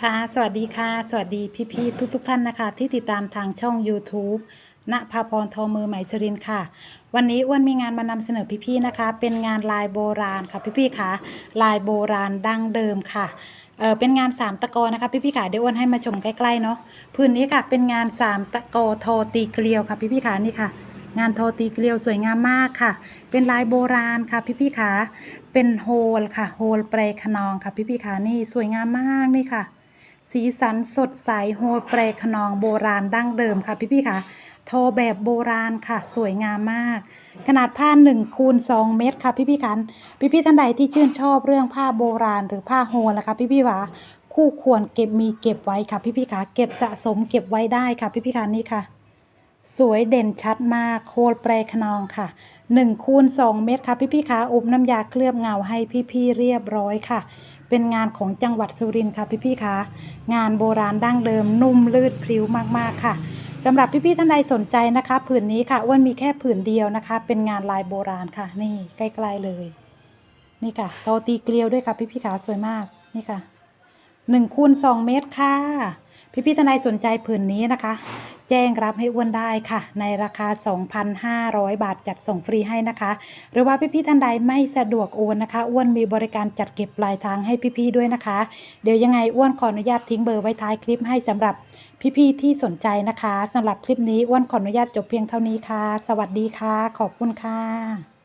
ค่ะสวัสดีค่ะ สวัสดีพี่ๆทุกๆ ท่านนะคะ ที่ติดตามทางช่อง YouTube ณภาพรทอมือไหมสรินค่ะ วันนี้อ้วนมีงานมานำเสนอพี่ๆนะคะ เป็นงานลายโบราณค่ะพี่ๆค่ะลายโบราณดั้งเดิมค่ะเออเป็นงานสามตะกอนะคะพี่ๆค่ะเดี๋ยวอ้วนให้มาชมใกล้ๆเนาะพื้นนี้ค่ะ เป็นงานสามตะกอทอตีเกลียวค่ะพี่ๆค่ะนี่ค่ะ งานทอตีเกลียวสวยงามมากค่ะ เป็นลายโบราณค่ะพี่ๆค่ะเป็นโฮลค่ะโฮลเปรขนองค่ะพี่ๆค่ะนี่สวยงามมากนี่ค่ะ สีสันสดใสโฮลเปรขนองโบราณดั้งเดิมค่ะพี่ๆค่ะ โทแบบโบราณค่ะ สวยงามมาก ขนาดผ้า1คูณ2เมตรค่ะพี่ๆค่ะพี่ๆท่านใดที่ชื่นชอบเรื่องผ้าโบราณหรือผ้าโฮลนะคะพี่ๆค่ะคู่ควรเก็บมีเก็บไว้ค่ะพี่ๆค่ะเก็บสะสมเก็บไว้ได้ค่ะพี่ๆค่ะนี่ค่ะ สวยเด่นชัดมากโคลแปรขนองค่ะ 1คูณ2เมตรค่ะพี่ๆคะอบน้ำยาเคลือบเงาให้พี่ๆเรียบร้อยค่ะ เป็นงานของจังหวัดสุรินทร์ค่ะพี่ๆคะงานโบราณดั้งเดิมนุ่มลื่นพริ้วมากๆค่ะสำหรับพี่ๆท่านใดสนใจนะคะผืนนี้ค่ะอ้วนมีแค่ผืนเดียวนะคะ เป็นงานลายโบราณค่ะ นี่ใกล้ๆเลย นี่ค่ะโตตีเกลียวด้วยค่ะพี่ๆขาสวยมากนี่ค่ะหนึ่งคูณสองเมตรค่ะ พี่พี่ๆทนายสนใจผืนนี้นะคะ แจ้งรับให้อ้วนได้ค่ะ ในราคา 2,500 บาทจัดส่งฟรีให้นะคะ หรือว่าพี่พี่ๆท่านใดไม่สะดวกโอนนะคะ อ้วนมีบริการจัดเก็บปลายทางให้พี่พี่ๆด้วยนะคะ เดี๋ยวยังไงอ้วนขออนุญาตทิ้งเบอร์ไว้ท้ายคลิปให้สำหรับพี่พี่ๆที่สนใจนะคะสำหรับคลิปนี้อ้วนขออนุญาตจบเพียงเท่านี้ค่ะ สวัสดีค่ะ ขอบคุณค่ะ